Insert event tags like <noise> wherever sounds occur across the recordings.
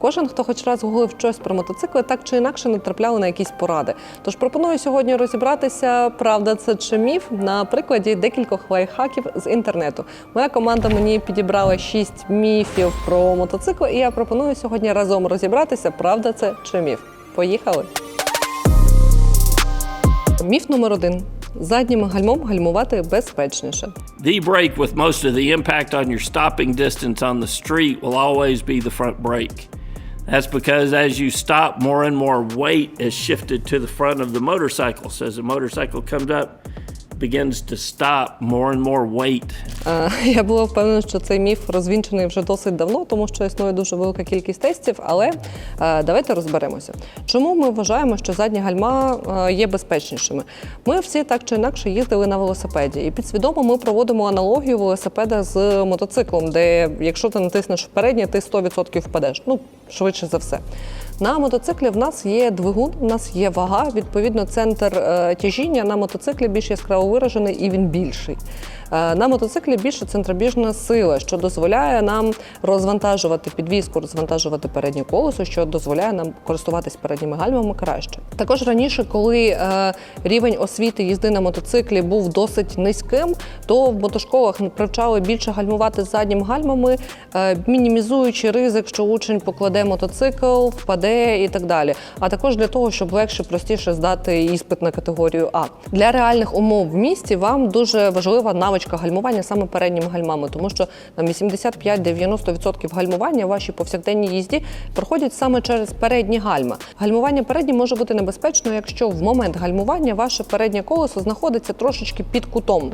Кожен, хто хоч раз гуглив щось про мотоцикли, так чи інакше натрапляли на якісь поради. Тож пропоную сьогодні розібратися, правда це чи міф, на прикладі декількох лайфхаків з інтернету. Моя команда мені підібрала шість міфів про мотоцикли, і я пропоную сьогодні разом розібратися, правда це чи міф. Поїхали! Міф номер один. Заднім гальмом гальмувати безпечніше. The brake with most of the impact on your stopping distance on the street will always be the front brake. That's because as you stop, more and more weight is shifted to the front of the motorcycle. So as the motorcycle comes up, begins to stop, more and more weight Е, <laughs> Я була впевнена, що цей міф розвінчений вже досить давно, тому що існує дуже велика кількість тестів. Але е, давайте розберемося, чому ми вважаємо, що задні гальма е, є безпечнішими. Ми всі так чи інакше їздили на велосипеді, і підсвідомо ми проводимо аналогію велосипеда з мотоциклом, де якщо ти натиснеш впереднє, ти 100% впадеш. Ну швидше за все. На мотоциклі в нас є двигун, у нас є вага. Відповідно, центр е, тяжіння на мотоциклі більш яскраво виражений і він більший. Е, На мотоциклі більше центробіжна сила, що дозволяє нам розвантажувати підвізку, розвантажувати переднє колесо, що дозволяє нам користуватись передніми гальмами краще. Також раніше, коли е, рівень освіти їзди на мотоциклі був досить низьким, то в мотошколах привчали більше гальмувати задніми гальмами, е, мінімізуючи ризик, що учень покладе мотоцикл, впаде і так далі. А також для того, щоб легше, простіше здати іспит на категорію А. Для реальних умов в місті вам дуже важлива навичка гальмування саме передніми гальмами, тому що там 85-90% гальмування в вашій повсякденній їзді проходять саме через передні гальма. Гальмування передні може бути небезпечно, якщо в момент гальмування ваше переднє колесо знаходиться трошечки під кутом.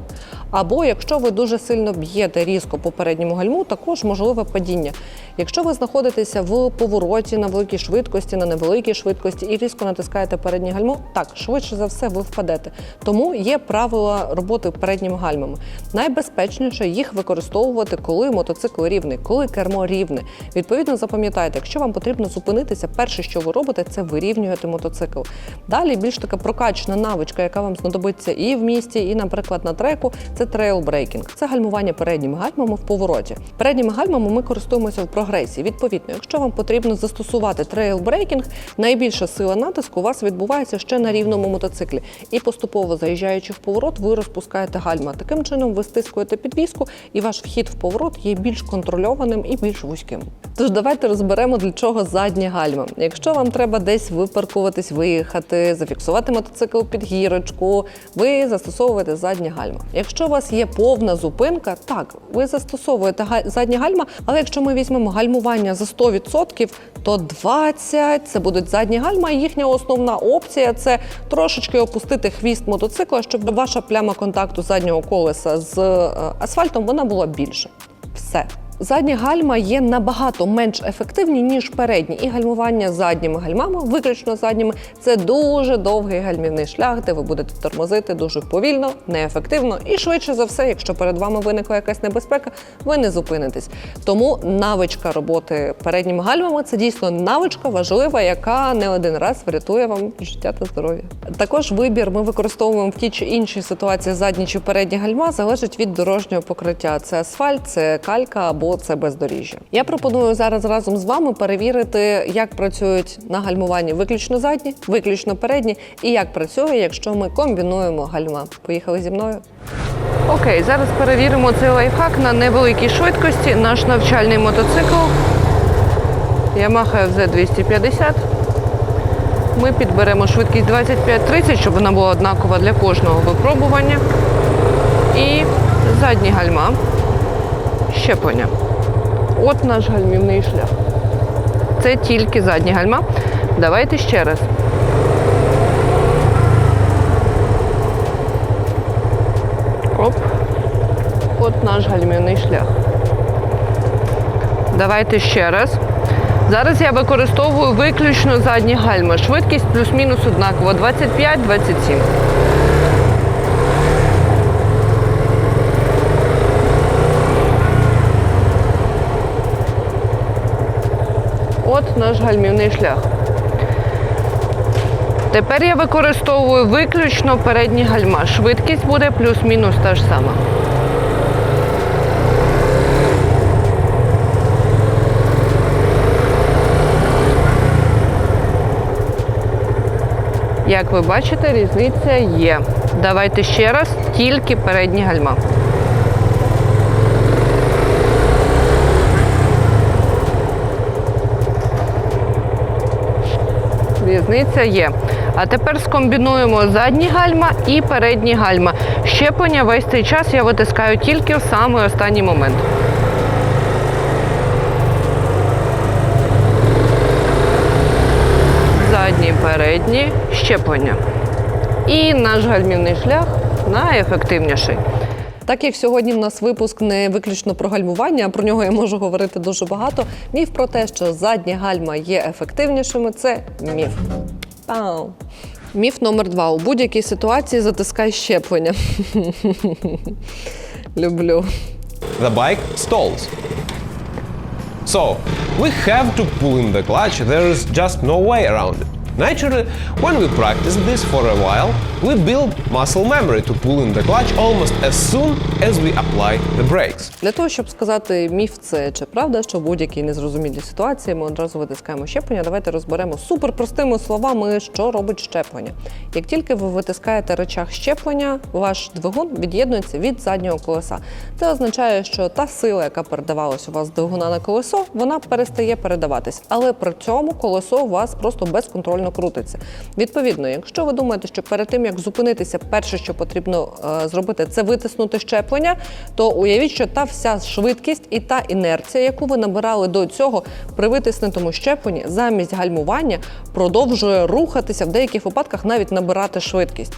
Або якщо ви дуже сильно б'єте різко по передньому гальму, також можливе падіння. Якщо ви знаходитеся в повороті на великій швидкості, на невеликій швидкості і різко натискаєте переднє гальмо, так швидше за все ви впадете. Тому є правила роботи передніми гальмами. Найбезпечніше їх використовувати, коли мотоцикл рівний, коли кермо рівне. Відповідно, запам'ятайте, якщо вам потрібно зупинитися, перше, що ви робите, це вирівнюєте мотоцикл. Далі більш така прокачана навичка, яка вам знадобиться і в місті, і, наприклад, на треку, це трейлбрейкінг. Це гальмування передніми гальмами в повороті. Передніми гальмами ми користуємося в прогресії. Відповідно, якщо вам потрібно застосувати трейлбрейкінг, найбільша сила натиску у вас відбувається ще на рівному мотоциклі. І поступово заїжджаючи в поворот, ви розпускаєте гальма. Таким чином ви стискуєте підвіску, і ваш вхід в поворот є більш контрольованим і більш вузьким. Тож давайте розберемо для чого задні гальма. Якщо вам треба десь випаркуватись, виїхати, зафіксувати мотоцикл під гірочку, ви застосовуєте задні гальма. Якщо у вас є повна зупинка, так ви застосовуєте задні гальма, але якщо ми візьмемо гальмування за 100%, то 20 це будуть задні гальма. І їхня основна опція це трошечки опустити хвіст мотоцикла, щоб ваша пляма контакту заднього колеса з е, асфальтом вона була більше. Все. Задні гальма є набагато менш ефективні, ніж передні. І гальмування задніми гальмами, виключно задніми, це дуже довгий гальмівний шлях, де ви будете тормозити дуже повільно, неефективно і швидше за все, якщо перед вами виникла якась небезпека, ви не зупинитесь. Тому навичка роботи передніми гальмами це дійсно навичка важлива, яка не один раз врятує вам життя та здоров'я. Також вибір ми використовуємо в тій чи іншій ситуації задні чи передні гальма залежить від дорожнього покриття. Це асфальт, це калька або це бездоріжжя. Я пропоную зараз разом з вами перевірити, як працюють на гальмуванні виключно задні, виключно передні, і як працює, якщо ми комбінуємо гальма. Поїхали зі мною. Окей, зараз перевіримо цей лайфхак на невеликій швидкості. Наш навчальний мотоцикл Yamaha FZ250. Ми підберемо швидкість 25-30, щоб вона була однакова для кожного випробування. І задні гальма. Щеплення. От наш гальмівний шлях. Це тільки задні гальма. Давайте ще раз. Оп. От наш гальмівний шлях. Давайте ще раз. Зараз я використовую виключно задні гальма. Швидкість плюс-мінус однакова 25-27. От наш гальмівний шлях. Тепер я використовую виключно передні гальма. Швидкість буде плюс-мінус та ж сама. Як ви бачите, різниця є. Давайте ще раз, тільки передні гальма. Різниця є. А тепер скомбінуємо задні гальма і передні гальма. Щеплення весь цей час я витискаю тільки в самий останній момент. Задні, передні, щеплення. І наш гальмівний шлях найефективніший. Так як сьогодні в нас випуск не виключно про гальмування, а про нього я можу говорити дуже багато. Міф про те, що задні гальма є ефективнішими, це міф. Пау. Міф номер два. У будь-якій ситуації затискай щеплення. <laughs> Люблю. the bike stalls. So, we have to pull in the clutch, there is just no way around it. Naturally, when we practice this for a while, we build muscle memory to pull in the clutch almost as soon as we apply the brakes. Для того, щоб сказати міф, це чи правда, що в будь-якій незрозумілій ситуації ми одразу витискаємо щеплення. Давайте розберемо суперпростими словами, що робить щеплення. Як тільки ви витискаєте речах щеплення, ваш двигун від'єднується від заднього колеса. Це означає, що та сила, яка передавалась у вас з двигуна на колесо, вона перестає передаватись, але при цьому колесо у вас просто безконтрольно крутиться. Відповідно, якщо ви думаєте, що перед тим як зупинитися, перше, що потрібно е, зробити, це витиснути щеплення, то уявіть, що та вся швидкість і та інерція, яку ви набирали до цього при витиснутому щепленні, замість гальмування продовжує рухатися в деяких випадках, навіть набирати швидкість.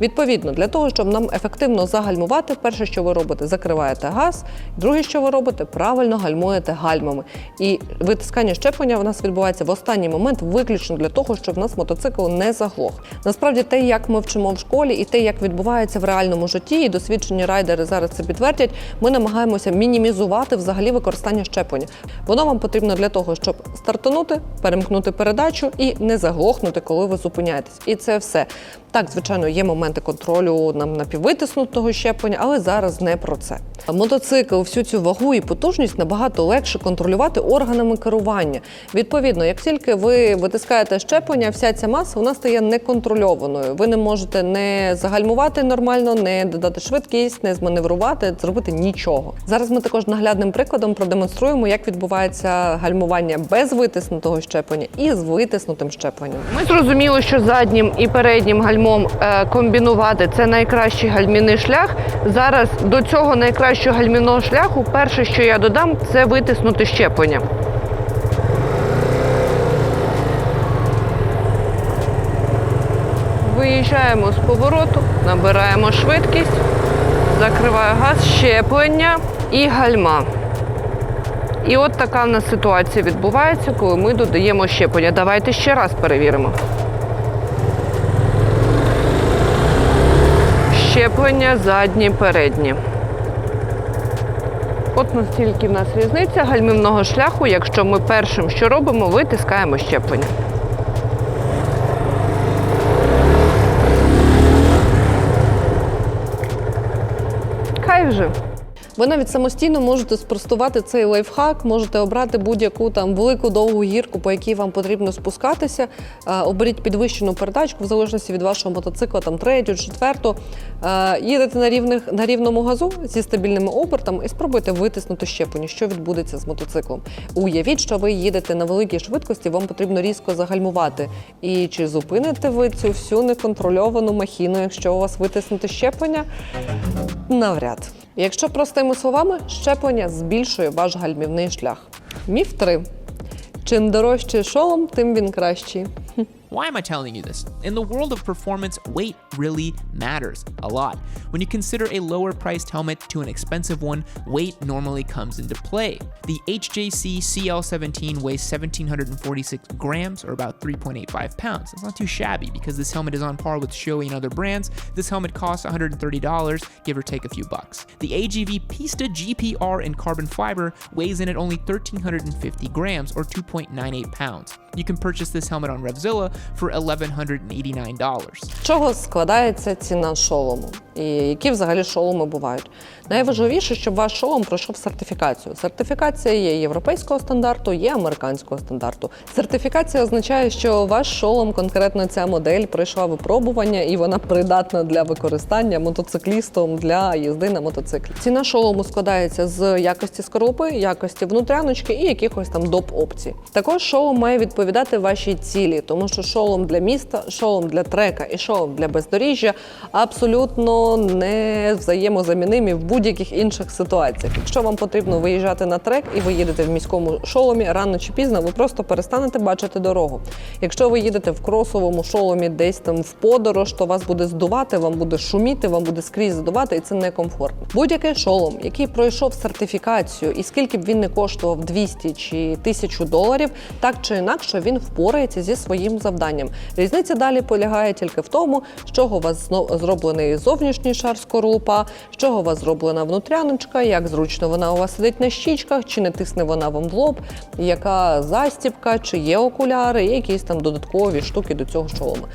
Відповідно, для того, щоб нам ефективно загальмувати, перше, що ви робите, закриваєте газ. Друге, що ви робите, правильно гальмуєте гальмами. І витискання щеплення в нас відбувається в останній момент, виключно для того, щоб в нас мотоцикл не заглох. Насправді, те, як ми вчимо в школі, і те, як відбувається в реальному житті, і досвідчені райдери зараз це підтвердять, ми намагаємося мінімізувати взагалі використання щеплення. Воно вам потрібно для того, щоб стартанути, перемкнути передачу і не заглохнути, коли ви зупиняєтесь. І це все. Так, звичайно, є моменти контролю нам напіввитиснутого щеплення, але зараз не про це. Мотоцикл, всю цю вагу і потужність набагато легше контролювати органами керування. Відповідно, як тільки ви витискаєте щеплення, вся ця маса вона стає неконтрольованою. Ви не можете не загальмувати нормально, не додати швидкість, не зманеврувати, зробити нічого. Зараз ми також наглядним прикладом продемонструємо, як відбувається гальмування без витиснутого щеплення і з витиснутим щепленням. Ми зрозуміли, що заднім і переднім гальмом е, комбінувати це найкращий гальмівний шлях. Зараз до цього найкращого гальмівного шляху перше, що я додам, це витиснути щеплення. Виїжджаємо з повороту, набираємо швидкість, закриваю газ, щеплення і гальма. І от така в нас ситуація відбувається, коли ми додаємо щеплення. Давайте ще раз перевіримо. Щеплення задні, передні. От настільки в нас різниця гальмівного шляху, якщо ми першим, що робимо, витискаємо щеплення. Вже. Ви навіть самостійно можете спростувати цей лайфхак, можете обрати будь-яку там велику довгу гірку, по якій вам потрібно спускатися. Е, Оберіть підвищену передачку в залежності від вашого мотоцикла, там третю, четверту. Е, Їдете на рівних на рівному газу зі стабільними обертами і спробуйте витиснути щеплення, що відбудеться з мотоциклом. Уявіть, що ви їдете на великій швидкості, вам потрібно різко загальмувати. І чи зупините ви цю всю неконтрольовану махіну, якщо у вас витиснути щеплення? Навряд. Якщо простими словами, щеплення збільшує ваш гальмівний шлях. Міф 3. Чим дорожчий шолом, тим він кращий. Why am I telling you this? In the world of performance, weight really matters a lot. When you consider a lower priced helmet to an expensive one, weight normally comes into play. The HJC CL17 weighs 1,746 grams or about 3.85 pounds. That's not too shabby because this helmet is on par with Shoei and other brands. This helmet costs $130, give or take a few bucks. The AGV Pista GPR in carbon fiber weighs in at only 1,350 grams or 2.98 pounds. You can purchase this helmet on Revzilla for $1,189. З чого складається ціна шолому? І які взагалі шоломи бувають? Найважливіше, щоб ваш шолом пройшов сертифікацію. Сертифікація є європейського стандарту, є американського стандарту. Сертифікація означає, що ваш шолом, конкретно ця модель, пройшла випробування і вона придатна для використання мотоциклістом для їзди на мотоциклі. Ціна шолому складається з якості скорлупи, якості внутряночки і якихось там доп опцій. Також шолом має відповідати вашій цілі, тому що шолом для міста, шолом для трека і шолом для бездоріжжя абсолютно не взаємозамінимі в будь-яких інших ситуаціях. Якщо вам потрібно виїжджати на трек і ви їдете в міському шоломі, рано чи пізно ви просто перестанете бачити дорогу. Якщо ви їдете в кросовому шоломі десь там в подорож, то вас буде здувати, вам буде шуміти, вам буде скрізь здувати, і це некомфортно. Будь-який шолом, який пройшов сертифікацію, і скільки б він не коштував 200 чи 1000 доларів, так чи інакше він впорається зі своїм завданням. Різниця далі полягає тільки в тому, з чого у вас зроблений зовнішній шар скорлупа, з чого у вас зроблена внутряночка, як зручно вона у вас сидить на щічках, чи не тисне вона вам в лоб, яка застібка, чи є окуляри, якісь там додаткові штуки до цього шолома.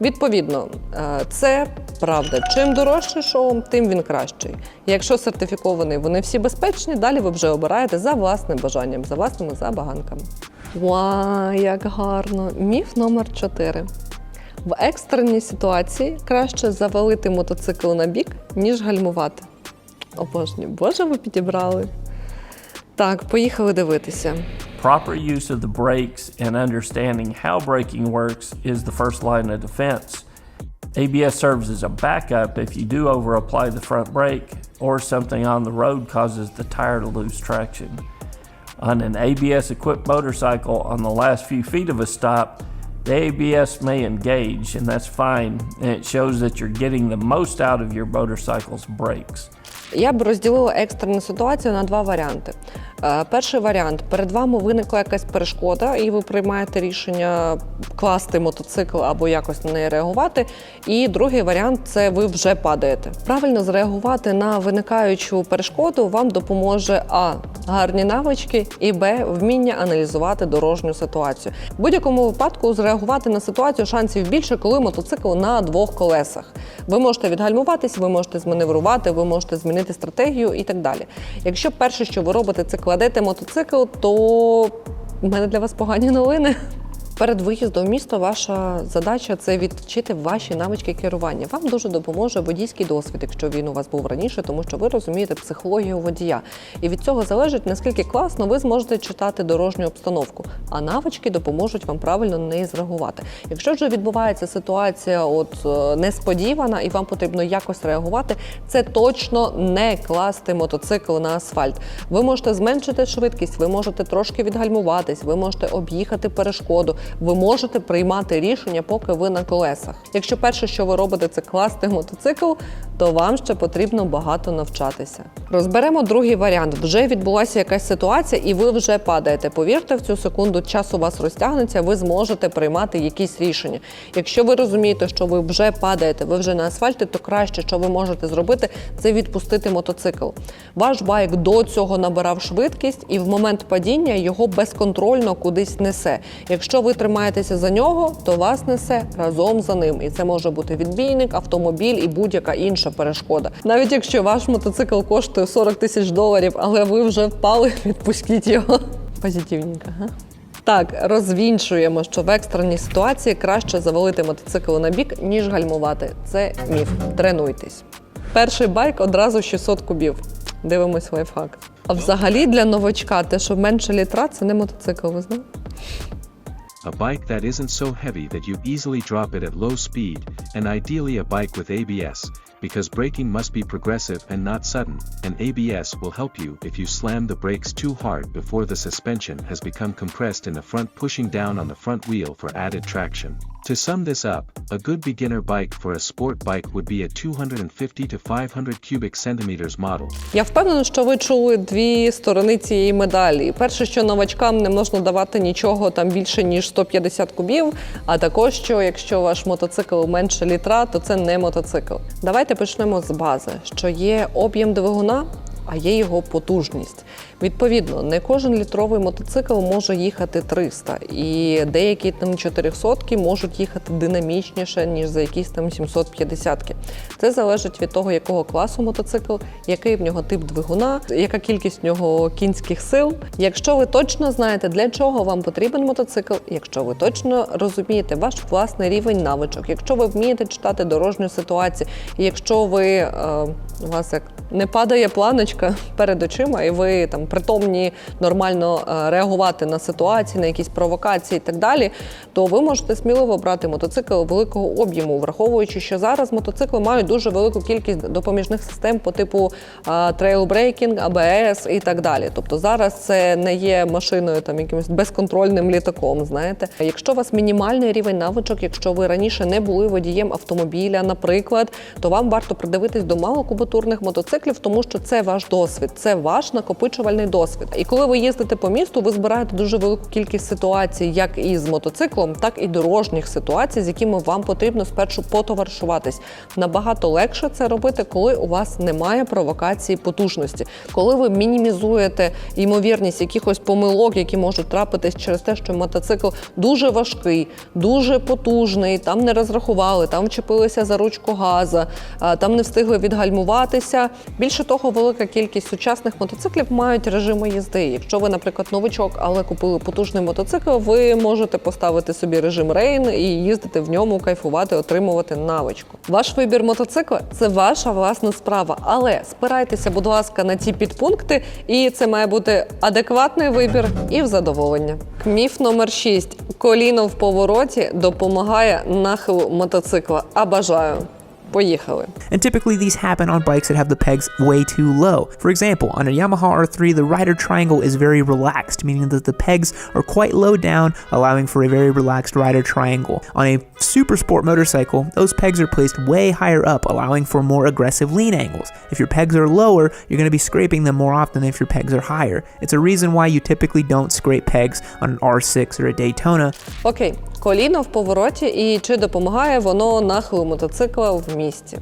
Відповідно, е, це правда. Чим дорожчий шолом, тим він кращий. Якщо сертифікований, вони всі безпечні, далі ви вже обираєте за власним бажанням, за власними забаганками. Вау, як гарно! Міф номер 4. В екстреній ситуації краще завалити мотоцикл на бік, ніж гальмувати. Обожнюю, боже, ви підібрали. Так, поїхали дивитися. Proper use of the brakes and understanding how braking works is the first line of defense. ABS serves as a backup if you do over apply the front brake or something on the road causes the tire to lose traction. On an ABS equipped motorcycle, on the last few feet of a stop, the ABS may engage, and that's fine, and it shows that you're getting the most out of your motorcycle's brakes. Я б розділила екстрену ситуацію на два варіанти. Е, Перший варіант перед вами виникла якась перешкода, і ви приймаєте рішення класти мотоцикл або якось на неї реагувати. І другий варіант це ви вже падаєте. Правильно зреагувати на виникаючу перешкоду вам допоможе а гарні навички, і б вміння аналізувати дорожню ситуацію. В будь-якому випадку зреагувати на ситуацію шансів більше, коли мотоцикл на двох колесах. Ви можете відгальмуватись, ви можете зманеврувати, ви можете змінити стратегію і так далі. Якщо перше, що ви робите, це кладете мотоцикл, то в мене для вас погані новини. Перед виїздом в місто ваша задача це відчити ваші навички керування. Вам дуже допоможе водійський досвід, якщо він у вас був раніше, тому що ви розумієте психологію водія. І від цього залежить наскільки класно ви зможете читати дорожню обстановку. А навички допоможуть вам правильно на неї зреагувати. Якщо ж відбувається ситуація, от е, несподівана, і вам потрібно якось реагувати, це точно не класти мотоцикл на асфальт. Ви можете зменшити швидкість, ви можете трошки відгальмуватись, ви можете об'їхати перешкоду, ви можете приймати рішення, поки ви на колесах. Якщо перше, що ви робите, це класти мотоцикл, то вам ще потрібно багато навчатися. Розберемо другий варіант. Вже відбулася якась ситуація, і ви вже падаєте. Повірте, в цю секунду час у вас розтягнеться, ви зможете приймати якісь рішення. Якщо ви розумієте, що ви вже падаєте, ви вже на асфальті, то краще, що ви можете зробити, це відпустити мотоцикл. Ваш байк до цього набирав швидкість, і в момент падіння його безконтрольно кудись несе. Якщо ви тримаєтеся за нього, то вас несе разом за ним. І це може бути відбійник, автомобіль і будь-яка інша перешкода. Навіть якщо ваш мотоцикл коштує 40 тисяч доларів, але ви вже впали, <laughs> відпустіть його. Позитивненько, га? Так, розвінчуємо, що в екстреній ситуації краще завалити мотоцикл на бік, ніж гальмувати. Це міф. Тренуйтесь. Перший байк одразу 600 кубів. Дивимось лайфхак. А взагалі для новачка те, що менше літра, це не мотоцикл, ви знаєте? A bike that isn't so heavy that you easily drop it at low speed, and ideally a bike with ABS, because braking must be progressive and not sudden, and ABS will help you if you slam the brakes too hard before the suspension has become compressed in the front pushing down on the front wheel for added traction. To sum this up, a good beginner bike for a sport bike would be a 250 to 500 cubic centimeters model. Я впевнена, що ви чули дві сторони цієї медалі. Перше, що новачкам не можна давати нічого там більше ніж 150 кубів. А також що якщо ваш мотоцикл менше літра, то це не мотоцикл. Давайте почнемо з бази, що є об'єм двигуна. а є його потужність. Відповідно, не кожен літровий мотоцикл може їхати 300, і деякі там 400 можуть їхати динамічніше, ніж за якісь там 750 Це залежить від того, якого класу мотоцикл, який в нього тип двигуна, яка кількість в нього кінських сил. Якщо ви точно знаєте, для чого вам потрібен мотоцикл, якщо ви точно розумієте ваш власний рівень навичок, якщо ви вмієте читати дорожню ситуацію, якщо ви е, у вас як не падає планочка перед очима, і ви там притомні нормально е, реагувати на ситуації, на якісь провокації і так далі, то ви можете сміливо брати мотоцикл великого об'єму, враховуючи, що зараз мотоцикли мають дуже велику кількість допоміжних систем по типу трейлбрейкінг, АБС і так далі. Тобто зараз це не є машиною там якимось безконтрольним літаком. Знаєте, якщо у вас мінімальний рівень навичок, якщо ви раніше не були водієм автомобіля, наприклад, то вам варто придивитись до малокубатурних мотоциклів, тому що це ваш досвід, це ваш накопичувальний досвід. І коли ви їздите по місту, ви збираєте дуже велику кількість ситуацій, як і з мотоциклом, так і дорожніх ситуацій, з якими вам потрібно спершу потоваришуватись. Набагато легше це робити, коли у вас немає провокації потужності, коли ви мінімізуєте ймовірність якихось помилок, які можуть трапитись через те, що мотоцикл дуже важкий, дуже потужний, там не розрахували, там вчепилися за ручку газа, там не встигли відгальмуватися. Більше того, велика кількість сучасних мотоциклів мають режими їзди. Якщо ви, наприклад, новичок, але купили потужний мотоцикл, ви можете поставити собі режим рейн і їздити в ньому, кайфувати, отримувати навичку. Ваш вибір мотоцикла це ваша власна справа, але спирайтеся, будь ласка, на ці підпункти, і це має бути адекватний вибір і в задоволення. Міф номер 6. Коліно в повороті допомагає нахилу мотоцикла. А бажаю. Поїхали. And typically, these happen on bikes that have the pegs way too low. For example, on a Yamaha R3, the rider triangle is very relaxed, meaning that the pegs are quite low down, allowing for a very relaxed rider triangle. On a super sport motorcycle, those pegs are placed way higher up, allowing for more aggressive lean angles. If your pegs are lower, you're going to be scraping them more often than if your pegs are higher. It's a reason why you typically don't scrape pegs on an R6 or a Daytona. Окей, коліно в повороті і чи допомагає воно нахилу мотоцикла в місті? місці.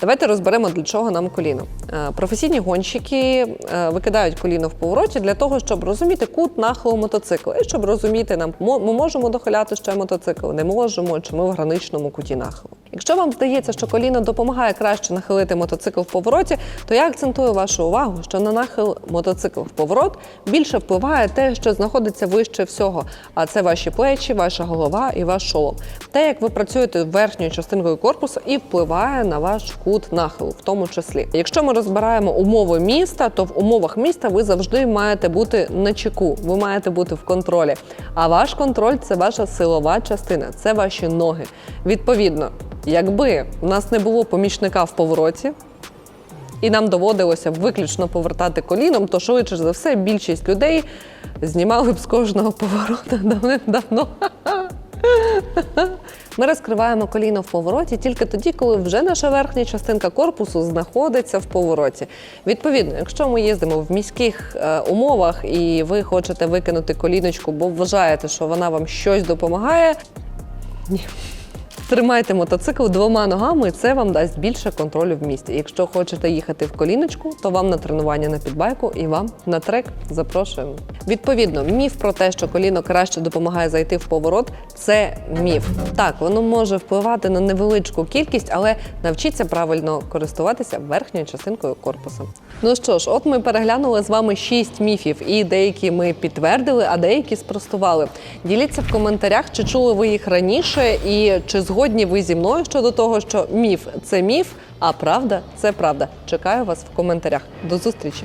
Давайте розберемо, для чого нам коліно. Е, Професійні гонщики е, викидають коліно в повороті для того, щоб розуміти кут нахилу мотоцикла. І щоб розуміти, нам ми можемо дохиляти ще мотоцикл, не можемо, чи ми в граничному куті нахилу. Якщо вам здається, що коліно допомагає краще нахилити мотоцикл в повороті, то я акцентую вашу увагу, що на нахил мотоцикл в поворот більше впливає те, що знаходиться вище всього. А це ваші плечі, ваша голова і ваш шолом. Те, як ви працюєте верхньою частинкою корпусу, і впливає на ваш кут нахилу, в тому числі. Якщо ми розбираємо умови міста, то в умовах міста ви завжди маєте бути на чеку, ви маєте бути в контролі. А ваш контроль це ваша силова частина, це ваші ноги. Відповідно, якби у нас не було помічника в повороті, і нам доводилося виключно повертати коліном, то швидше за все більшість людей знімали б з кожного поворота <laughs> давним-давно. Ми розкриваємо коліно в повороті тільки тоді, коли вже наша верхня частинка корпусу знаходиться в повороті. Відповідно, якщо ми їздимо в міських е, умовах і ви хочете викинути коліночку, бо вважаєте, що вона вам щось допомагає. Ні. Тримайте мотоцикл двома ногами, і це вам дасть більше контролю в місті. Якщо хочете їхати в коліночку, то вам на тренування на підбайку і вам на трек запрошуємо. Відповідно, міф про те, що коліно краще допомагає зайти в поворот, це міф. Так, воно може впливати на невеличку кількість, але навчіться правильно користуватися верхньою частинкою корпусу. Ну що ж, от ми переглянули з вами шість міфів, і деякі ми підтвердили, а деякі спростували. Діліться в коментарях, чи чули ви їх раніше, і чи згодні ви зі мною щодо того, що міф це міф, а правда це правда. Чекаю вас в коментарях. До зустрічі!